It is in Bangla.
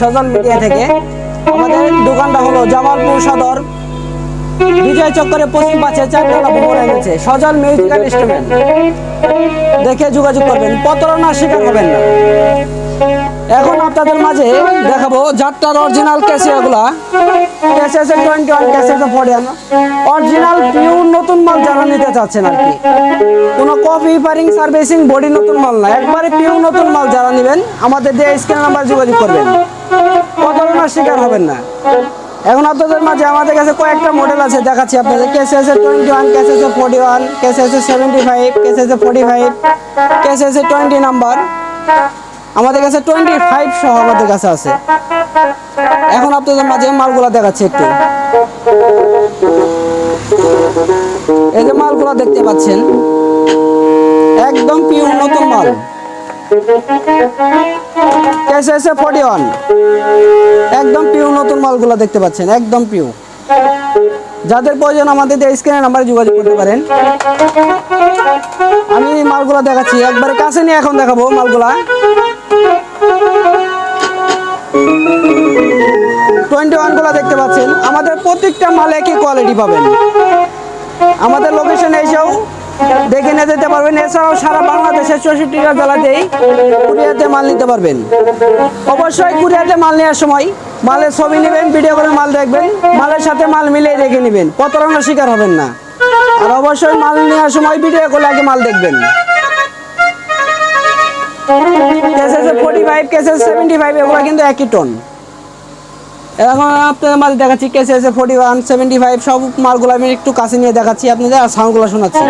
সজল মিডিয়া থেকে। আমাদের দোকানটা হলো জামালপুর সদর। বিজয় চক্করে পশ্চিম পাশে চারতলা ভবন এনেছে সজল মিউজিক্যাল ইনস্ট্রুমেন্ট দেখে যোগাযোগ করবেন। প্রতারণার শিকার হবেন না। এখন আপনাদের মাঝে দেখাবো যাত্রার অরিজিনাল ক্যাসিয়াগুলা। ক্যাসিয়াসে টোয়েন্টি ওয়ান ক্যাসিয়াসে ফোর্টিয়ান অরিজিনাল পিওর নতুন মাল যারা নিতে চাচ্ছেন আর কি। কোনো কপি পারিং সার্ভিসিং বডি নতুন মাল না। একবারে পিওর নতুন মাল যারা নেবেন, আমাদের দিয়ে স্ক্রিন নাম্বার যোগাযোগ করবেন। প্রতারণার শিকার হবেন না। এখন আপনাদের মাঝে আমাদের কাছে কয়েকটা মডেল আছে, দেখাচ্ছি আপনাদের। কেসে আছে টোয়েন্টি ওয়ান কেসে আছে ফোর্টি ওয়ান কেসে আছে সেভেন্টি ফাইভ কেসে আছে ফোর্টি ফাইভ কেসে আছে টোয়েন্টি নাম্বার আমাদের কাছে টোয়েন্টি ফাইভ সহ আমাদের কাছে আছে। এখন আপনাদের মাঝে মালগুলা দেখাচ্ছি একটু। এই যে মালগুলা দেখতে পাচ্ছেন, একদম পিওর নতুন মাল। কেসে আছে ফোর্টি ওয়ান একদম পিউ নতুন মালগুলা দেখতে পাচ্ছেন, একদম পিউ যাদের প্রয়োজন আমাদের স্ক্রিনের নাম্বারে যোগাযোগ করতে পারেন। আমি মালগুলা দেখাচ্ছি, একবারে কাছে নিয়ে এখন দেখাবো মালগুলা। টোয়েন্টি ওয়ান ওয়ানগুলো দেখতে পাচ্ছেন। আমাদের প্রত্যেকটা মাল একই কোয়ালিটি পাবেন। আমাদের লোকেশনে এসেও দেখে নিয়ে যেতে পারবেন। এছাড়াও সারা বাংলাদেশের চৌষট্টিটা জেলাতেই কুরিয়াতে মাল নিতে পারবেন। অবশ্যই কুরিয়াতে মাল নেওয়ার সময় মালের ছবি নেবেন ভিডিও করে মাল দেখবেন, মালের সাথে মাল মিলিয়ে রেখে নেবেন। প্রতারণার শিকার হবেন না। আর অবশ্যই মাল নেওয়ার সময় ভিডিও করে আগে মাল দেখবেন। Cases forty five cases seventy five এগুলো কিন্তু একই টন এখন আপনাদের মাল দেখাচ্ছি কেসে ওয়ান সেভেন্টি ফাইভ সব মালগুলো আমি একটু কাছে নিয়ে দেখাচ্ছি আপনাদের আর সাউন্ডগুলো শোনাচ্ছি